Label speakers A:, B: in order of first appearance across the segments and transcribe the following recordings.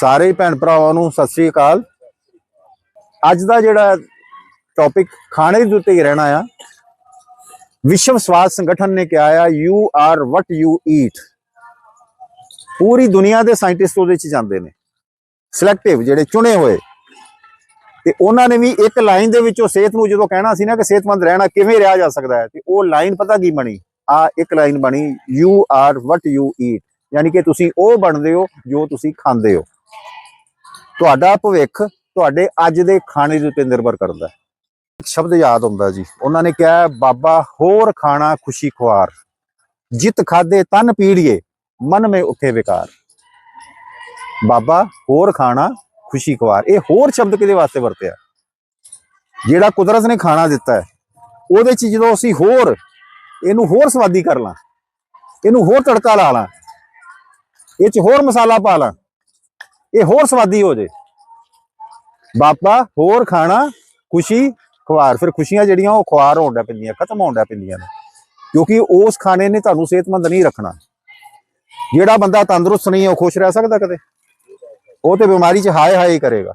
A: ਸਾਰੇ ਭੈਣ ਭਰਾਵਾਂ ਨੂੰ ਸਤਿ ਸ੍ਰੀ ਅਕਾਲ। ਅੱਜ ਦਾ ਜਿਹੜਾ ਟੌਪਿਕ ਖਾਣੇ ਦੇ ਉੱਤੇ ਹੀ ਰਹਿਣਾ ਆ। ਵਿਸ਼ਵ ਸਵਾਸਥ ਸੰਗਠਨ ਨੇ ਕਿਹਾ ਆ you are what you eat ਪੂਰੀ ਦੁਨੀਆ ਦੇ ਸਾਇੰਟਿਸਟ ਉਹਦੇ ਚ ਜਾਂਦੇ ਨੇ। ਸਿਲੈਕਟਿਵ ਜਿਹੜੇ ਚੁਣੇ ਹੋਏ। ਤੇ ਉਹਨਾਂ ਨੇ ਵੀ ਇੱਕ ਲਾਈਨ ਦੇ ਵਿੱਚੋਂ ਸਿਹਤ ਨੂੰ ਜਦੋਂ ਕਹਿਣਾ ਸੀ ਨਾ ਕਿ ਸਿਹਤਮੰਦ ਰਹਿਣਾ ਕਿਵੇਂ ਰਿਹਾ ਜਾ ਸਕਦਾ ਹੈ, ਤੇ ਉਹ ਲਾਈਨ ਪਤਾ ਕੀ ਬਣੀ? ਆ ਇੱਕ ਲਾਈਨ ਬਣੀ you are what you eat ਯਾਨੀ ਕਿ ਤੁਸੀਂ ਉਹ ਬਣਦੇ ਹੋ ਜੋ ਤੁਸੀਂ ਖਾਂਦੇ ਹੋ। ਤੁਹਾਡਾ ਭਵਿੱਖ ਤੁਹਾਡੇ ਅੱਜ ਦੇ ਖਾਣੇ ਦੇ ਉੱਤੇ ਨਿਰਭਰ ਕਰਦਾ ਹੈ। ਇੱਕ ਸ਼ਬਦ ਯਾਦ ਹੁੰਦਾ ਜੀ। ਉਹਨਾਂ ਨੇ ਕਿਹਾ, ਬਾਬਾ, ਹੋਰ ਖਾਣਾ ਖੁਸ਼ੀ ਖੁਆਰ। ਜਿਤ ਖਾਦੇ ਤਨ ਪੀੜੀਏ, ਮਨ ਮੇ ਉੱਠੇ ਵਿਕਾਰ। ਬਾਬਾ, ਹੋਰ ਖਾਣਾ ਖੁਸ਼ੀ ਖੁਆਰ। ਇਹ ਹੋਰ ਸ਼ਬਦ ਕਿਹਦੇ ਵਾਸਤੇ ਵਰਤਿਆ? ਜਿਹੜਾ ਕੁਦਰਤ ਨੇ ਖਾਣਾ ਦਿੱਤਾ ਹੈ, ਉਹਦੇ ਚ ਜਦੋਂ ਅਸੀਂ ਹੋਰ, ਇਹਨੂੰ ਹੋਰ ਸਵਾਦੀ ਕਰ ਲਾਂ, ਇਹਨੂੰ ਹੋਰ ਤੜਕਾ ਲਾ ਲਾਂ, ਇਹ ਚ ਹੋਰ ਮਸਾਲਾ ਪਾ ਲਾਂ ਇਹ ਹੋਰ ਸਵਾਦੀ ਹੋ ਜੇ। ਬਾਪਾ ਹੋਰ ਖਾਣਾ, ਖੁਸ਼ੀ, ਖੁਆਰ। ਫਿਰ ਖੁਸ਼ੀਆਂ ਜਿਹੜੀਆਂ, ਉਹ ਖੁਆਰ ਹੋਣ ਡੈ ਪੈਂਦੀਆਂ, ਖਤਮ ਹੋਣ ਡੈ ਪੈਂਦੀਆਂ ਨੇ। ਕਿਉਂਕਿ ਉਸ ਖਾਣੇ ਨੇ ਤੁਹਾਨੂੰ ਸਿਹਤਮੰਦ ਨਹੀਂ ਰੱਖਣਾ। ਜਿਹੜਾ ਬੰਦਾ ਤੰਦਰੁਸਤ ਨਹੀਂ ਉਹ ਖੁਸ਼ ਰਹਿ ਸਕਦਾ ਕਦੇ। ਉਹ ਤੇ ਬਿਮਾਰੀ 'ਚ ਹਾਏ ਹਾਏ ਕਰੇਗਾ।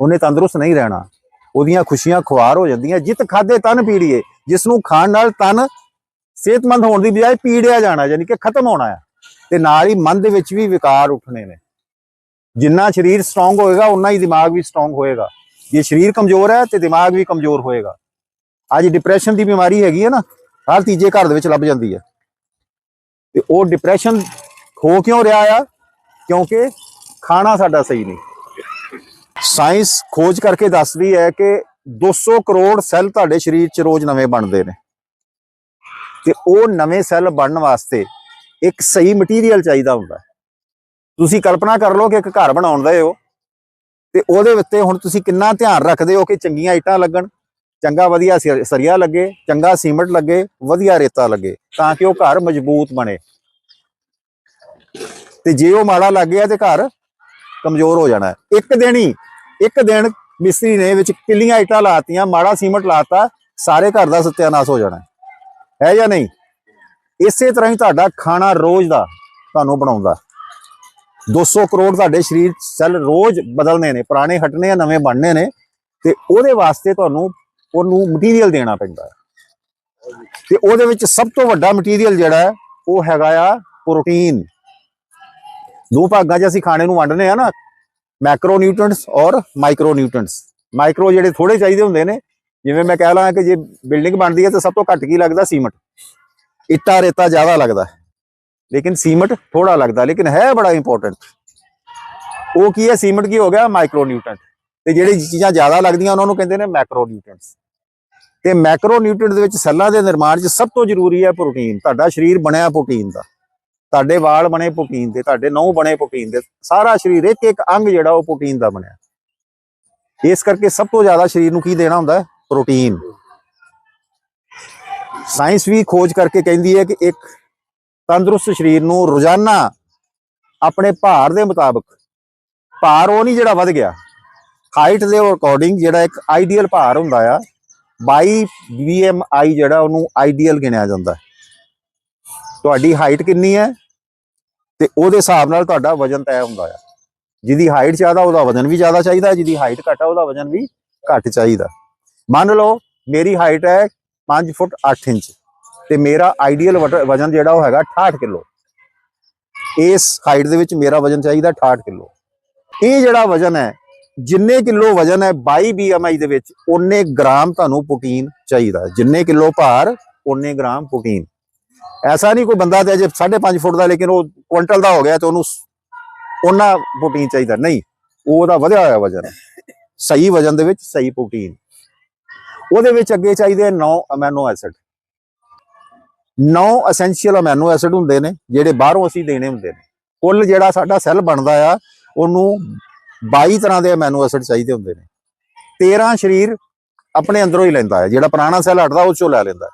A: ਉਹਨੇ ਤੰਦਰੁਸਤ ਨਹੀਂ ਰਹਿਣਾ। ਉਹਦੀਆਂ ਖੁਸ਼ੀਆਂ ਖੁਆਰ ਹੋ ਜਾਂਦੀਆਂ। ਜਿਤ ਖਾਦੇ ਤਨ ਪੀੜੀਏ। ਜਿਸ ਨੂੰ ਖਾਣ ਨਾਲ ਤਨ ਸਿਹਤਮੰਦ ਹੋਣ ਦੀ ਬਜਾਏ ਪੀੜਿਆ ਜਾਣਾ, ਯਾਨੀ ਕਿ ਖਤਮ ਹੋਣਾ ਹੈ ਤੇ ਨਾਲ ਹੀ ਮਨ ਦੇ ਵਿੱਚ ਵੀ ਵਿਕਾਰ ਉੱਠਣੇ ਨੇ। ਜਿੰਨਾ ਸਰੀਰ ਸਟਰੋਂਗ ਹੋਏਗਾ ਉਨਾ ਹੀ ਦਿਮਾਗ ਵੀ ਸਟਰੋਂਗ ਹੋਏਗਾ। ਜੇ ਸਰੀਰ ਕਮਜ਼ੋਰ ਹੈ, ਤੇ ਦਿਮਾਗ ਵੀ ਕਮਜ਼ੋਰ ਹੋਏਗਾ। ਅੱਜ ਡਿਪਰੈਸ਼ਨ ਦੀ ਬਿਮਾਰੀ ਹੈਗੀ ਹੈ ਨਾ, ਹਰ ਤੀਜੇ ਘਰ ਦੇ ਵਿੱਚ ਲੱਭ ਜਾਂਦੀ ਹੈ। ਤੇ ਉਹ ਡਿਪਰੈਸ਼ਨ ਹੋ ਕਿਉਂ ਰਿਹਾ ਆ? ਕਿਉਂਕਿ ਖਾਣਾ ਸਾਡਾ ਸਹੀ ਨਹੀਂ। ਸਾਇੰਸ ਖੋਜ ਕਰਕੇ ਦੱਸਦੀ ਹੈ ਕਿ 200 ਕਰੋੜ ਸੈੱਲ ਤੁਹਾਡੇ ਸਰੀਰ 'ਚ ਰੋਜ਼ ਨਵੇਂ ਬਣਦੇ ਨੇ। ਤੇ ਉਹ ਨਵੇਂ ਸੈੱਲ ਬਣਨ ਵਾਸਤੇ ਇੱਕ ਸਹੀ ਮਟੀਰੀਅਲ ਚਾਹੀਦਾ ਹੁੰਦਾ। ਤੁਸੀਂ ਕਲਪਨਾ ਕਰ ਲਓ ਕਿ ਇੱਕ ਘਰ ਬਣਾਉਣ ਬਣਾਉਂਦੇ ਹੋ ਤੇ ਉਹਦੇ ਉੱਤੇ ਹੁਣ ਤੁਸੀਂ ਕਿੰਨਾ ਧਿਆਨ ਰੱਖਦੇ ਹੋ ਕਿ ਚੰਗੀਆਂ ਇੱਟਾਂ ਲੱਗਣ? ਚੰਗਾ ਵਧੀਆ ਸਿਰ- ਸਰੀਆ ਲੱਗੇ, ਚੰਗਾ ਸੀਮਟ ਲੱਗੇ, ਵਧੀਆ ਰੇਤਾ ਲੱਗੇ, ਤਾਂ ਕਿ ਉਹ ਘਰ ਮਜ਼ਬੂਤ ਬਣੇ। ਤੇ ਜੇ ਉਹ ਮਾੜਾ ਲੱਗ ਗਿਆ ਤੇ ਘਰ ਕਮਜ਼ੋਰ ਹੋ ਜਾਣਾ। ਇੱਕ ਦਿਨ ਹੀ, ਇੱਕ ਦਿਨ ਮਿਸਤਰੀ ਨੇ ਵਿੱਚ ਕਿੱਲੀਆਂ ਇੱਟਾਂ ਲਾਤੀਆਂ, ਮਾੜਾ ਸੀਮਟ ਲਾਤਾ, ਸਾਰੇ ਘਰ ਦਾ ਸਤਿਆਨਾਸ਼ ਹੋ ਜਾਣਾ। ਹੈ ਜਾਂ ਨਹੀਂ? ਇਸੇ ਤਰ੍ਹਾਂ ਹੀ ਤੁਹਾਡਾ ਖਾਣਾ ਰੋਜ਼ ਦਾ ਤੁਹਾਨੂੰ ਬਣਾਉਂਦਾ। 200 ਕਰੋੜ ਤੁਹਾਡੇ ਸਰੀਰ ਸੈੱਲ ਰੋਜ਼ ਬਦਲਨੇ ਨੇ, ਪੁਰਾਣੇ ਹਟਨੇ ਆ, ਨਵੇਂ ਬਣਨੇ ਨੇ, ਤੇ ਉਹਦੇ ਵਾਸਤੇ ਤੁਹਾਨੂੰ ਉਹਨੂੰ ਮਟੀਰੀਅਲ ਦੇਣਾ ਪੈਂਦਾ ਹੈ। ਤੇ ਉਹਦੇ ਵਿੱਚ ਸਭ ਤੋਂ ਵੱਡਾ ਮਟੀਰੀਅਲ ਜਿਹੜਾ ਹੈ, ਉਹ ਹੈਗਾ ਆ ਪ੍ਰੋਟੀਨ ਦੋ ਭਾਗਾਂ 'ਚ ਅਸੀਂ ਖਾਣੇ ਨੂੰ ਵੰਡਨੇ ਆ ਨਾ ਮੈਕਰੋ ਨਿਊਟ੍ਰੀਐਂਟਸ ਔਰ ਮਾਈਕਰੋ ਨਿਊਟ੍ਰੀਐਂਟਸ ਮਾਈਕਰੋ ਜਿਹੜੇ ਥੋੜੇ ਚਾਹੀਦੇ ਹੁੰਦੇ ਨੇ, ਜਿਵੇਂ ਮੈਂ ਕਹਿ ਲਾਂ ਕਿ ਜੇ ਬਿਲਡਿੰਗ ਬਣਦੀ ਹੈ ਤਾਂ ਸਭ ਤੋਂ ਘੱਟ ਕੀ ਲੱਗਦਾ? ਸੀਮਟ। ਇੱਟਾ ਰੇਤਾ ਜ਼ਿਆਦਾ ਲੱਗਦਾ ਹੈ। ਲੇਕਿਨ ਸੀਮਟ ਥੋੜਾ ਲੱਗਦਾ, ਲੇਕਿਨ ਹੈ ਬੜਾ ਇੰਪੋਰਟੈਂਟ ਉਹ ਕੀ ਹੈ? ਸੀਮਟ ਕੀ ਹੋ ਗਿਆ? ਮਾਈਕਰੋ ਨਿਊਟ੍ਰੀਐਂਟ ਤੇ ਜਿਹੜੀ ਚੀਜ਼ਾਂ ਜ਼ਿਆਦਾ ਲੱਗਦੀਆਂ, ਉਹਨਾਂ ਨੂੰ ਕਹਿੰਦੇ ਨੇ ਮੈਕਰੋ ਨਿਊਟ੍ਰੀਐਂਟਸ ਤੇ ਮੈਕਰੋ ਨਿਊਟ੍ਰੀਐਂਟ ਦੇ ਵਿੱਚ ਸੈੱਲਾਂ ਦੇ ਨਿਰਮਾਣ 'ਚ ਸਭ ਤੋਂ ਜ਼ਰੂਰੀ ਹੈ ਪ੍ਰੋਟੀਨ ਤੁਹਾਡਾ ਸਰੀਰ ਬਣਿਆ ਪ੍ਰੋਟੀਨ ਦਾ। ਤੁਹਾਡੇ ਵਾਲ ਬਣੇ ਪ੍ਰੋਟੀਨ ਦੇ, ਤੁਹਾਡੇ ਨਹੁੰ ਬਣੇ ਪ੍ਰੋਟੀਨ ਦੇ। ਸਾਰਾ ਸਰੀਰ, ਇੱਕ ਇੱਕ ਅੰਗ ਜਿਹੜਾ ਉਹ ਪ੍ਰੋਟੀਨ ਦਾ ਬਣਿਆ। ਇਸ ਕਰਕੇ ਸਭ ਤੋਂ ਜ਼ਿਆਦਾ ਸਰੀਰ ਨੂੰ ਕੀ ਦੇਣਾ ਹੁੰਦਾ ਪ੍ਰੋਟੀਨ ਸਾਇੰਸ ਵੀ ਖੋਜ ਕਰਕੇ ਕਹਿੰਦੀ ਹੈ ਕਿ ਇੱਕ ਤੰਦਰੁਸਤ ਸਰੀਰ ਨੂੰ ਰੋਜ਼ਾਨਾ ਆਪਣੇ ਭਾਰ ਦੇ ਮੁਤਾਬਕ ਭਾਰ ਉਹ ਨਹੀਂ ਜਿਹੜਾ ਵੱਧ ਗਿਆ। ਹਾਈਟ ਦੇ ਅਕੋਰਡਿੰਗ ਜਿਹੜਾ ਇੱਕ ਆਈਡੀਅਲ ਭਾਰ ਹੁੰਦਾ ਆ 22 BMI ਜਿਹੜਾ ਉਹਨੂੰ ਆਈਡੀਅਲ ਗਿਣਿਆ ਜਾਂਦਾ। ਤੁਹਾਡੀ ਹਾਈਟ ਕਿੰਨੀ ਹੈ? ਤੇ ਉਹਦੇ ਹਿਸਾਬ ਨਾਲ ਤੁਹਾਡਾ ਵਜ਼ਨ ਤੈਅ ਹੁੰਦਾ ਆ। ਜਿਹਦੀ ਹਾਈਟ ਜ਼ਿਆਦਾ, ਉਹਦਾ ਵਜ਼ਨ ਵੀ ਜ਼ਿਆਦਾ ਚਾਹੀਦਾ, ਜਿਹਦੀ ਹਾਈਟ ਘੱਟ ਆ, ਉਹਦਾ ਵਜ਼ਨ ਵੀ ਘੱਟ ਚਾਹੀਦਾ। ਮੰਨ ਲਓ, ਮੇਰੀ ਹਾਈਟ ਹੈ 5 ਫੁੱਟ 8 ਇੰਚ। ਤੇ ਮੇਰਾ ਆਈਡੀਅਲ ਵਜ਼ਨ ਜਿਹੜਾ ਉਹ ਹੈਗਾ 68 ਕਿਲੋ। ਇਸ ਹਾਈਟ ਦੇ ਵਿੱਚ ਮੇਰਾ ਵਜ਼ਨ ਚਾਹੀਦਾ 68 ਕਿਲੋ। ਇਹ ਜਿਹੜਾ ਵਜ਼ਨ ਹੈ, ਜਿੰਨੇ ਕਿਲੋ ਵਜ਼ਨ ਹੈ 22 BMI ਦੇ ਵਿੱਚ ਉਹਨੇ ਗ੍ਰਾਮ ਤੁਹਾਨੂੰ ਪ੍ਰੋਟੀਨ ਚਾਹੀਦਾ ਜਿੰਨੇ ਕਿਲੋ ਭਾਰ ਉਹਨੇ ਗ੍ਰਾਮ ਪ੍ਰੋਟੀਨ ਐਸਾ ਨਹੀਂ ਕੋਈ ਬੰਦਾ ਤੇ ਅਜੇ 5.5 ਫੁੱਟ ਦਾ, ਲੇਕਿਨ ਉਹ ਕੁਇੰਟਲ ਦਾ ਹੋ ਗਿਆ ਤੇ ਉਹਨੂੰ ਉਹਨਾਂ ਪ੍ਰੋਟੀਨ ਚਾਹੀਦਾ। ਨਹੀਂ ਉਹ ਉਹਦਾ ਵਧਿਆ ਹੋਇਆ ਵਜ਼ਨ ਸਹੀ ਵਜ਼ਨ ਦੇ ਵਿੱਚ ਸਹੀ ਪ੍ਰੋਟੀਨ ਉਹਦੇ ਵਿੱਚ ਅੱਗੇ ਚਾਹੀਦੇ 9 amino acid 9 essential amino acid ਹੁੰਦੇ ਨੇ, ਜਿਹੜੇ ਬਾਹਰੋਂ ਅਸੀਂ ਦੇਣੇ ਹੁੰਦੇ ਨੇ। ਕੁੱਲ ਜਿਹੜਾ ਸਾਡਾ ਸੈੱਲ ਬਣਦਾ ਆ, ਉਹਨੂੰ 22 ਤਰ੍ਹਾਂ ਦੇ ਅਮੀਨੋ ਐਸਿਡ ਚਾਹੀਦੇ ਹੁੰਦੇ ਨੇ। 13 ਸਰੀਰ ਆਪਣੇ ਅੰਦਰੋਂ ਹੀ ਲੈਂਦਾ ਹੈ ਜਿਹੜਾ ਪੁਰਾਣਾ ਸੈੱਲ ਹਟਦਾ, ਉਹ ਚੋਂ ਲੈ ਲੈਂਦਾ ਹੈ।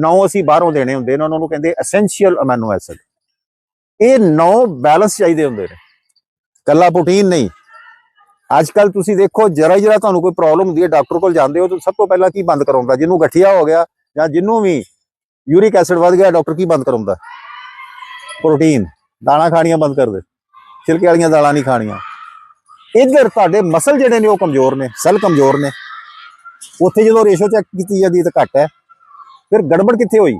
A: ਨੌ ਅਸੀਂ ਬਾਹਰੋਂ ਦੇਣੇ ਹੁੰਦੇ ਨੇ, ਉਹਨਾਂ ਨੂੰ ਕਹਿੰਦੇ ਐਸੈਂਸ਼ੀਅਲ ਅਮੀਨੋ ਐਸਿਡ ਇਹ ਨੌ ਬੈਲੈਂਸ ਚਾਹੀਦੇ ਹੁੰਦੇ ਨੇ। ਕੱਲਾ ਪ੍ਰੋਟੀਨ ਨਹੀਂ। ਅੱਜ ਕੱਲ ਤੁਸੀਂ ਦੇਖੋ, ਜਰਾ ਜਰਾ ਤੁਹਾਨੂੰ ਕੋਈ ਪ੍ਰੋਬਲਮ ਹੁੰਦੀ ਹੈ, ਡਾਕਟਰ ਕੋਲ ਜਾਂਦੇ ਹੋ, ਤਾਂ ਸਭ ਤੋਂ ਪਹਿਲਾਂ ਕੀ ਬੰਦ ਕਰਾਉਂਦਾ, ਜਿਹਨੂੰ ਗਠੀਆ ਹੋ ਗਿਆ ਜਾਂ ਜਿਹਨੂੰ ਵੀ ਯੂਰਿਕ ਐਸਿਡ ਵੱਧ ਗਿਆ, ਡਾਕਟਰ ਕੀ ਬੰਦ ਕਰਾਉਂਦਾ ਪ੍ਰੋਟੀਨ। ਦਾਣਾ ਖਾਣੀਆਂ ਬੰਦ ਕਰ ਦੇ। ਛਿਲਕੇ ਵਾਲੀਆਂ ਦਾਲਾਂ ਨਹੀਂ ਖਾਣੀਆਂ। ਇੱਧਰ ਤੁਹਾਡੇ ਮਸਲ ਜਿਹੜੇ ਨੇ ਉਹ ਕਮਜ਼ੋਰ ਨੇ, ਸੈੱਲ ਕਮਜ਼ੋਰ ਨੇ। ਉੱਥੇ ਜਦੋਂ ਰੇਸ਼ੋ ਚੈੱਕ ਕੀਤੀ ਜਾਂਦੀ ਤਾਂ ਘੱਟ ਹੈ। ਫਿਰ ਗੜਬੜ ਕਿੱਥੇ ਹੋਈ?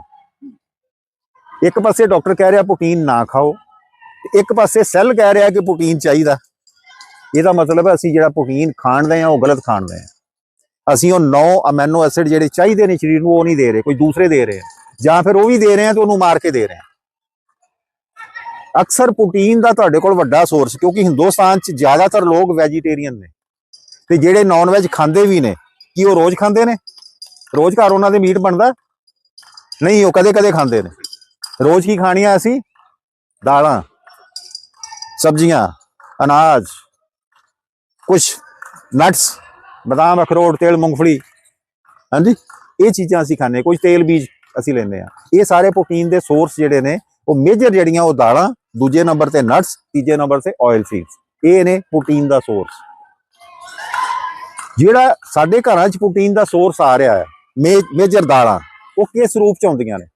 A: ਇੱਕ ਪਾਸੇ ਡਾਕਟਰ ਕਹਿ ਰਿਹਾ ਪ੍ਰੋਟੀਨ ਨਾ ਖਾਓ, ਤੇ ਇੱਕ ਪਾਸੇ ਸੈੱਲ ਕਹਿ ਰਿਹਾ ਕਿ ਪ੍ਰੋਟੀਨ ਚਾਹੀਦਾ। ਇਹਦਾ ਮਤਲਬ ਹੈ ਅਸੀਂ ਜਿਹੜਾ ਪ੍ਰੋਟੀਨ ਖਾਣਦੇ ਆ ਉਹ ਗਲਤ ਖਾਣਦੇ ਆ ਅਸੀਂ ਉਹ 9 ਅਮੀਨੋ ਐਸਿਡ ਜਿਹੜੇ ਚਾਹੀਦੇ ਨੇ ਸਰੀਰ ਨੂੰ, ਉਹ ਨਹੀਂ ਦੇ ਰਹੇ, ਕੋਈ ਦੂਸਰੇ ਦੇ ਰਹੇ ਆ। ਜਾਂ ਫਿਰ ਉਹ ਵੀ ਦੇ ਰਹੇ ਆ ਤੇ ਉਹਨੂੰ ਮਾਰ ਕੇ ਦੇ ਰਹੇ ਆ। ਅਕਸਰ ਪ੍ਰੋਟੀਨ ਦਾ ਤੁਹਾਡੇ ਕੋਲ ਵੱਡਾ ਸੋਰਸ ਕਿਉਂਕਿ ਹਿੰਦੁਸਤਾਨ 'ਚ ਜ਼ਿਆਦਾਤਰ ਲੋਕ ਵੈਜੀਟੇਰੀਅਨ ਨੇ। ਤੇ ਜਿਹੜੇ ਨਾਨ ਵੈਜ ਖਾਂਦੇ ਵੀ ਨੇ, ਕੀ ਉਹ ਰੋਜ਼ ਖਾਂਦੇ ਨੇ? ਰੋਜ਼ ਘਰ ਉਹਨਾਂ ਦੇ ਮੀਟ ਬਣਦਾ? ਨਹੀਂ, ਉਹ ਕਦੇ ਕਦੇ ਖਾਂਦੇ ਨੇ। ਰੋਜ਼ ਕੀ ਖਾਣੀਆਂ ਅਸੀਂ? ਦਾਲਾਂ, ਸਬਜ਼ੀਆਂ, ਅਨਾਜ ਕੁਝ ਨਟਸ ਬਦਾਮ, ਅਖਰੋਟ, ਤੇਲ, ਮੂੰਗਫਲੀ। ਹਾਂਜੀ? ਇਹ ਚੀਜ਼ਾਂ ਅਸੀਂ ਖਾਂਦੇ ਕੁਝ ਤੇਲ ਬੀਜ ਅਸੀਂ ਲੈਂਦੇ ਆ ਇਹ ਸਾਰੇ ਪ੍ਰੋਟੀਨ ਦੇ ਸੋਰਸ ਜਿਹੜੇ ਨੇ, ਉਹ ਮੇਜਰ ਜਿਹੜੀਆਂ ਉਹ ਦਾਲਾਂ, ਦੂਜੇ ਨੰਬਰ ਤੇ ਨਟਸ ਤੀਜੇ ਨੰਬਰ ਤੇ ਆਇਲ ਸੀਡਸ ਇਹ ਨੇ ਪ੍ਰੋਟੀਨ ਦਾ ਸੋਰਸ ਜਿਹੜਾ ਸਾਡੇ ਘਰਾਂ 'ਚ ਪ੍ਰੋਟੀਨ ਦਾ ਸੋਰਸ ਆ ਰਿਹਾ ਹੈ ਮੇਜਰ ਦਾਲਾਂ, ਉਹ ਕਿਸ ਰੂਪ 'ਚ ਆਉਂਦੀਆਂ ਨੇ?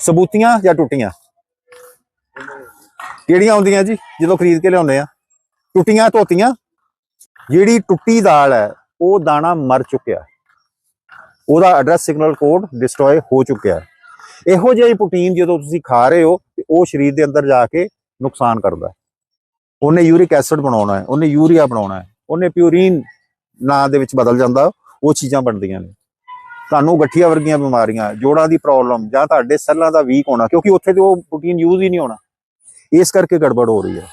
A: ਸਬੂਤੀਆਂ ਜਾਂ ਟੁੱਟੀਆਂ? ਕਿਹੜੀਆਂ ਆਉਂਦੀਆਂ ਜੀ? ਜਦੋਂ ਖਰੀਦ ਕੇ ਲਿਆਉਂਦੇ ਆ ਟੁੱਟੀਆਂ ਧੋਤੀਆਂ। ਜਿਹੜੀ ਟੁੱਟੀ ਦਾਲ ਹੈ, ਉਹ ਦਾਣਾ ਮਰ ਚੁੱਕਿਆ। ਉਹਦਾ ਐਡਰੈਸ ਸਿਗਨਲ ਕੋਡ ਡਿਸਟਰੋਏ ਹੋ ਚੁੱਕਿਆ ਹੈ। ਇਹੋ ਜਿਹੀ ਪ੍ਰੋਟੀਨ ਜਦੋਂ ਤੁਸੀਂ ਖਾ ਰਹੇ ਹੋ, ਤੇ ਉਹ ਸਰੀਰ ਦੇ ਅੰਦਰ ਜਾ ਕੇ ਨੁਕਸਾਨ ਕਰਦਾ ਹੈ। ਉਹਨੇ ਯੂਰਿਕ ਐਸਿਡ ਬਣਾਉਣਾ ਹੈ, ਉਹਨੇ ਯੂਰੀਆ ਬਣਾਉਣਾ ਹੈ, ਉਹਨੇ ਪਿਊਰਿਨ ਨਾਂ ਦੇ ਵਿੱਚ ਬਦਲ ਜਾਂਦਾ, ਉਹ ਚੀਜ਼ਾਂ ਬਣਦੀਆਂ ਨੇ। ਤੁਹਾਨੂੰ ਗਠੀਆ ਵਰਗੀਆਂ ਬਿਮਾਰੀਆਂ, ਜੋੜਾਂ ਦੀ ਪ੍ਰੋਬਲਮ ਜਾਂ ਤੁਹਾਡੇ ਸੈੱਲਾਂ ਦਾ ਵੀਕ ਹੋਣਾ, ਕਿਉਂਕਿ ਉੱਥੇ ਤੇ ਉਹ ਪ੍ਰੋਟੀਨ ਯੂਜ਼ ਹੀ ਨਹੀਂ ਹੋਣਾ। ਇਸ ਕਰਕੇ ਗੜਬੜ ਹੋ ਰਹੀ ਹੈ।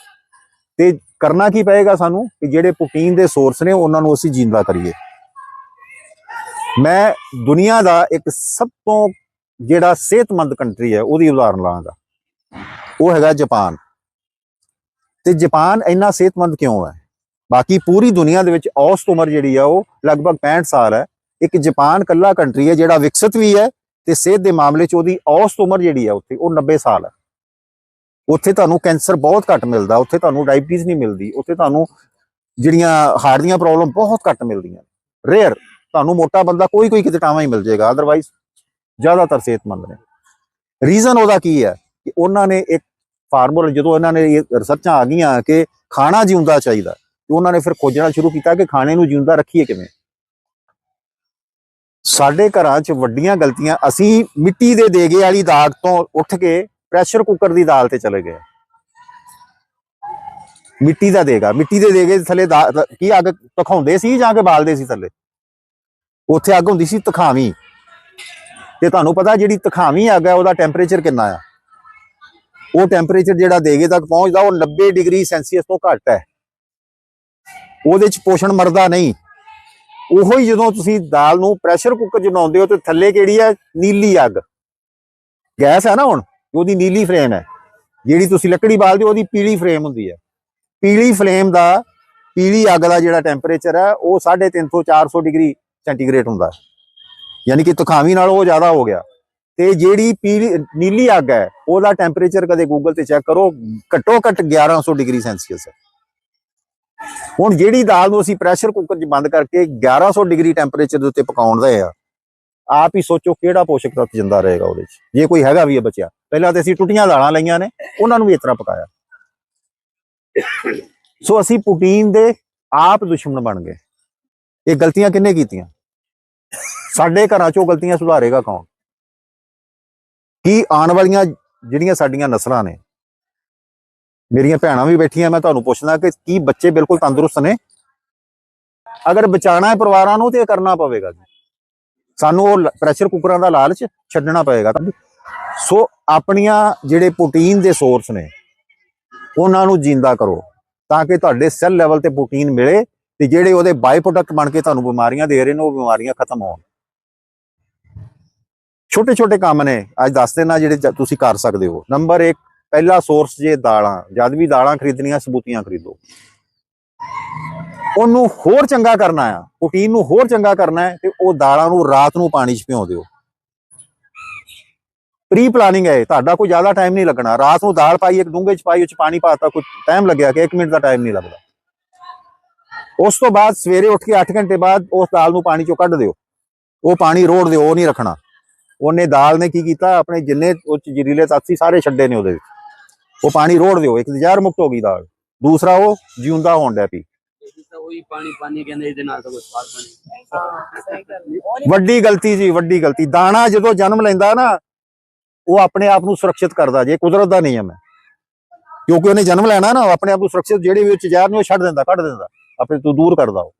A: ਤੇ ਕਰਨਾ ਕੀ ਪਏਗਾ ਸਾਨੂੰ? ਕਿ ਜਿਹੜੇ ਪ੍ਰੋਟੀਨ ਦੇ ਸੋਰਸ ਨੇ, ਉਹਨਾਂ ਨੂੰ ਅਸੀਂ ਜਿੰਦਾ ਕਰੀਏ। ਮੈਂ ਦੁਨੀਆ ਦਾ ਇੱਕ ਸਭ ਤੋਂ ਜਿਹੜਾ ਸਿਹਤਮੰਦ ਕੰਟਰੀ ਹੈ, ਉਹਦੀ ਉਦਾਹਰਨ ਲਾਂਗਾ। ਉਹ ਹੈਗਾ ਜਾਪਾਨ। ਤੇ ਜਾਪਾਨ ਇੰਨਾ ਸਿਹਤਮੰਦ ਕਿਉਂ ਹੈ? ਬਾਕੀ ਪੂਰੀ ਦੁਨੀਆ ਦੇ ਵਿੱਚ ਔਸਤ ਉਮਰ ਜਿਹੜੀ ਆ, ਉਹ ਲਗਭਗ 65 ਸਾਲ ਹੈ। ਇੱਕ ਜਾਪਾਨ ਕੱਲਾ ਕੰਟਰੀ ਹੈ, ਜਿਹੜਾ ਵਿਕਸਿਤ ਵੀ ਹੈ ਤੇ ਸਿਹਤ ਦੇ ਮਾਮਲੇ 'ਚ ਉਹਦੀ ਔਸਤ ਉਮਰ ਜਿਹੜੀ ਹੈ ਉੱਥੇ ਉਹ 90 ਸਾਲ ਹੈ। ਉੱਥੇ ਤੁਹਾਨੂੰ ਕੈਂਸਰ ਬਹੁਤ ਘੱਟ ਮਿਲਦਾ, ਉੱਥੇ ਤੁਹਾਨੂੰ ਡਾਇਬੀਟੀਜ਼ ਨਹੀਂ ਮਿਲਦੀ, ਉੱਥੇ ਤੁਹਾਨੂੰ ਜਿਹੜੀਆਂ ਹਾਰਟ ਦੀਆਂ ਪ੍ਰੋਬਲਮ ਬਹੁਤ ਘੱਟ ਮਿਲਦੀਆਂ। ਰੇਅਰ ਤੁਹਾਨੂੰ ਮੋਟਾ ਬੰਦਾ ਕੋਈ ਕੋਈ ਕਿਤੇ ਟਾਵਾਂ ਹੀ ਮਿਲ ਜਾਏਗਾ ਅਦਰਵਾਈਜ਼ ਜ਼ਿਆਦਾਤਰ ਸਿਹਤਮੰਦ ਨੇ। ਰੀਜ਼ਨ ਉਹਦਾ ਕੀ ਹੈ ਕਿ ਉਹਨਾਂ ਨੇ ਇੱਕ ਫਾਰਮੂਲਾ ਜਦੋਂ ਇਹਨਾਂ ਨੇ ਇਹ ਰਿਸਰਚਾਂ ਆ ਗਈਆਂ ਕਿ ਖਾਣਾ ਜਿਉਂਦਾ ਚਾਹੀਦਾ, ਤੇ ਉਹਨਾਂ ਨੇ ਫਿਰ ਖੋਜਣਾ ਸ਼ੁਰੂ ਕੀਤਾ ਕਿ ਖਾਣੇ ਨੂੰ ਜਿਉਂਦਾ ਰੱਖੀਏ ਕਿਵੇਂ। ਸਾਡੇ ਘਰਾਂ 'ਚ ਵੱਡੀਆਂ ਗਲਤੀਆਂ, ਅਸੀਂ ਮਿੱਟੀ ਦੇ ਦੇਗੇ ਵਾਲੀ ਦਾਗ ਤੋਂ ਉੱਠ ਕੇ ਪ੍ਰੈਸ਼ਰ ਕੁੱਕਰ ਦੀ ਦਾਲ ਤੇ ਚਲੇ ਗਏ। ਮਿੱਟੀ ਦਾ ਦੇਗਾ, ਮਿੱਟੀ ਦੇ ਦੇਗੇ ਥੱਲੇ ਦਾ- ਕੀ ਅੱਗ ਤਖਾਉਂਦੇ ਸੀ ਜਾਂ ਕਿ ਬਾਲਦੇ ਸੀ ਥੱਲੇ? ਉੱਥੇ ਅੱਗ ਹੁੰਦੀ ਸੀ ਤਖਾਵੀਂ। ਤੇ ਤੁਹਾਨੂੰ ਪਤਾ ਜਿਹੜੀ ਤਖਾਵੀਂ ਅੱਗ ਹੈ, ਉਹਦਾ ਟੈਂਪਰੇਚਰ ਕਿੰਨਾ ਆ? ਉਹ ਟੈਂਪਰੇਚਰ ਜਿਹੜਾ ਦੇਗੇ ਤੱਕ ਪਹੁੰਚਦਾ, ਉਹ 90 ਡਿਗਰੀ ਸੈਲਸੀਅਸ ਤੋਂ ਘੱਟ ਹੈ। ਉਹਦੇ ਚ ਪੋਸ਼ਣ ਮਰਦਾ ਨਹੀਂ। ਉਹੋ ਹੀ ਜਦੋਂ ਤੁਸੀਂ ਦਾਲ ਨੂੰ ਪ੍ਰੈਸ਼ਰ ਕੁੱਕਰ 'ਚ ਬਣਾਉਂਦੇ ਹੋ, ਤੇ ਥੱਲੇ ਕਿਹੜੀ ਹੈ? ਨੀਲੀ ਅੱਗ। ਗੈਸ ਹੈ ਨਾ ਹੁਣ ਉਹਦੀ ਨੀਲੀ ਫਲੇਮ ਹੈ। ਜਿਹੜੀ ਤੁਸੀਂ ਲੱਕੜੀ ਬਾਲਦੇ ਹੋ, ਉਹਦੀ ਪੀਲੀ ਫਲੇਮ ਹੁੰਦੀ ਹੈ। ਪੀਲੀ ਫਲੇਮ ਦਾ, ਪੀਲੀ ਅੱਗ ਦਾ ਜਿਹੜਾ ਟੈਂਪਰੇਚਰ ਹੈ, ਉਹ 350 ਤੋਂ 400 ਡਿਗਰੀ ਸੈਂਟੀਗ੍ਰੇਡ ਹੁੰਦਾ ਯਾਨੀ ਕਿ ਤਖਾਵੀ ਨਾਲ ਉਹ ਜ਼ਿਆਦਾ ਹੋ ਗਿਆ। ਤੇ ਜਿਹੜੀ ਪੀਲੀ, ਨੀਲੀ ਅੱਗ ਹੈ, ਉਹਦਾ ਟੈਂਪਰੇਚਰ ਕਦੇ ਗੂਗਲ ਤੇ ਚੈੱਕ ਕਰੋ, ਘੱਟੋ ਘੱਟ 1100 ਡਿਗਰੀ ਸੈਲਸੀਅਸ ਹੈ। ਹੁਣ ਜਿਹੜੀ ਦਾਲ ਨੂੰ ਅਸੀਂ ਪ੍ਰੈਸ਼ਰ ਕੁੱਕਰ 'ਚ ਬੰਦ ਕਰਕੇ 1100 ਡਿਗਰੀ ਟੈਂਪਰੇਚਰ ਦੇ ਉੱਤੇ ਪਕਾਉਣ ਦਾ ਆ ਆਪ ਹੀ ਸੋਚੋ ਕਿਹੜਾ ਪੋਸ਼ਕ ਤੱਤ ਜਿੰਦਾ ਰਹੇਗਾ ਉਹਦੇ 'ਚ। ਜੇ ਕੋਈ ਹੈਗਾ ਵੀ ਹੈ ਬਚਿਆ। ਪਹਿਲਾਂ ਤੇ ਅਸੀਂ ਟੁੱਟੀਆਂ ਦਾਲਾਂ ਲਈਆਂ ਨੇ, ਉਹਨਾਂ ਨੂੰ ਵੀ ਇਸ ਤਰ੍ਹਾਂ ਪਕਾਇਆ। ਸੋ ਅਸੀਂ ਪ੍ਰੋਟੀਨ ਦੇ ਆਪ ਦੁਸ਼ਮਣ ਬਣ ਗਏ। ਇਹ ਗਲਤੀਆਂ ਕਿੰਨੇ ਕੀਤੀਆਂ? ਸਾਡੇ ਘਰਾਂ 'ਚੋਂ ਗਲਤੀਆਂ ਸੁਧਾਰੇਗਾ ਕੌਣ? ਕੀ ਆਉਣ ਵਾਲੀਆਂ ਜਿਹੜੀਆਂ ਸਾਡੀਆਂ ਨਸਲਾਂ ਨੇ, ਮੇਰੀਆਂ ਭੈਣਾਂ ਵੀ ਬੈਠੀਆਂ, ਮੈਂ ਤੁਹਾਨੂੰ ਪੁੱਛਦਾ ਕਿ ਕੀ ਬੱਚੇ ਬਿਲਕੁਲ ਤੰਦਰੁਸਤ ਨੇ? ਅਗਰ ਬਚਾਣਾ ਹੈ ਪਰਿਵਾਰਾਂ ਨੂੰ ਤੇ ਇਹ ਕਰਨਾ ਪਵੇਗਾ ਜੀ। ਸਾਨੂੰ ਉਹ ਪ੍ਰੈਸ਼ਰ ਕੁੱਕਰਾਂ ਦਾ ਲਾਲਚ ਛੱਡਣਾ ਪਵੇਗਾ। ਸੋ ਆਪਣੀਆਂ ਜਿਹੜੇ ਪ੍ਰੋਟੀਨ ਦੇ ਸੋਰਸ ਨੇ, ਉਹਨਾਂ ਨੂੰ ਜਿੰਦਾ ਕਰੋ, ਤਾਂ ਕਿ ਤੁਹਾਡੇ ਸੈੱਲ ਲੈਵਲ ਤੇ ਪ੍ਰੋਟੀਨ ਮਿਲੇ ਤੇ ਜਿਹੜੇ ਉਹਦੇ ਬਾਈ ਪ੍ਰੋਡਕਟ ਬਣ ਕੇ ਤੁਹਾਨੂੰ ਬਿਮਾਰੀਆਂ ਦੇ ਰਹੇ ਨੇ, ਉਹ ਬਿਮਾਰੀਆਂ ਖਤਮ ਹੋਣ। ਛੋਟੇ ਛੋਟੇ ਕੰਮ ਨੇ। ਅੱਜ ਦੱਸ ਦੇਣਾ ਜਿਹੜੇ ਤੁਸੀਂ ਕਰ ਸਕਦੇ ਹੋ। ਨੰਬਰ 1 ਪਹਿਲਾ ਸੋਰਸ ਜੇ ਦਾਲਾਂ, ਜਦ ਵੀ ਦਾਲਾਂ ਖਰੀਦਣੀਆਂ, ਸਬੂਤੀਆਂ ਖਰੀਦੋ। ਉਹਨੂੰ ਹੋਰ ਚੰਗਾ ਕਰਨਾ ਆ। ਪ੍ਰੋਟੀਨ ਨੂੰ ਹੋਰ ਚੰਗਾ ਕਰਨਾ ਹੈ ਤੇ ਉਹ ਦਾਲਾਂ ਨੂੰ ਰਾਤ ਨੂੰ ਪਾਣੀ 'ਚ ਭਿਓ ਦਿਓ ਪ੍ਰੀ ਪਲਾਨਿੰਗ ਹੈ ਤੁਹਾਡਾ ਕੋਈ ਜ਼ਿਆਦਾ ਟਾਈਮ ਨਹੀਂ ਲੱਗਣਾ। ਰਾਤ ਨੂੰ ਦਾਲ ਪਾਈ, ਇੱਕ ਡੂੰਘੇ 'ਚ ਪਾਈ, ਉਹ 'ਚ ਪਾਣੀ ਪਾਤਾ ਕੋਈ ਟਾਈਮ ਲੱਗਿਆ ਕਿ 1 ਮਿੰਟ ਦਾ ਟਾਈਮ ਨਹੀਂ ਲੱਗਦਾ। ਉਸ ਤੋਂ ਬਾਅਦ ਸਵੇਰੇ ਉੱਠ ਕੇ 8 ਘੰਟੇ ਬਾਅਦ ਉਸ ਦਾਲ ਨੂੰ ਪਾਣੀ 'ਚੋਂ ਕੱਢ ਦਿਓ। ਉਹ ਪਾਣੀ ਰੋੜ ਦਿਓ ਉਹ ਨਹੀਂ ਰੱਖਣਾ। ਉਹਨੇ ਦਾਲ ਨੇ ਕੀ ਕੀਤਾ? ਆਪਣੇ ਜਿੰਨੇ ਉਹ 'ਚ ਜ਼ਹਿਰੀਲੇ ਤੱਤ ਸੀ ਸਾਰੇ ਛੱਡੇ ਨੇ ਉਹਦੇ ਵਿੱਚ। ਉਹ ਪਾਣੀ ਰੋੜ ਦਿਓ ਇੱਕ ਜ਼ਹਿਰ ਮੁਕਤ ਹੋ ਗਈ ਦਾਲ। ਦੂਸਰਾ ਉਹ ਜਿਉਂਦਾ ਹੋਣ ਡਿਆ ਪਈ
B: ਇਹ ਤਾਂ ਉਹੀ ਪਾਣੀ ਪਾਣੀ ਕਹਿੰਦੇ ਇਹਦੇ ਨਾਲ ਤਾਂ ਕੋਈ ਸਵਾਦ ਬਣੀ
A: ਵੱਡੀ ਗਲਤੀ ਜੀ ਵੱਡੀ ਗਲਤੀ। ਦਾਣਾ ਜਦੋਂ ਜਨਮ ਲੈਂਦਾ ਨਾ ਉਹ ਆਪਣੇ ਆਪ ਨੂੰ ਸੁਰੱਖਿਅਤ ਕਰਦਾ ਜੇ ਕੁਦਰਤ ਦਾ ਨਿਯਮ ਹੈ। ਕਿਉਂਕਿ ਉਹਨੇ ਜਨਮ ਲੈਣਾ ਨਾ ਉਹ ਆਪਣੇ ਆਪ ਨੂੰ ਸੁਰੱਖਿਅਤ ਜਿਹੜੇ ਵੀ ਵਿੱਚ ਜ਼ਹਿਰ ਨੇ ਉਹ ਛੱਡ ਦਿੰਦਾ ਕੱਢ ਦਿੰਦਾ। ਆਪਣੇ ਤੋਂ ਦੂਰ ਕਰਦਾ ਉਹ।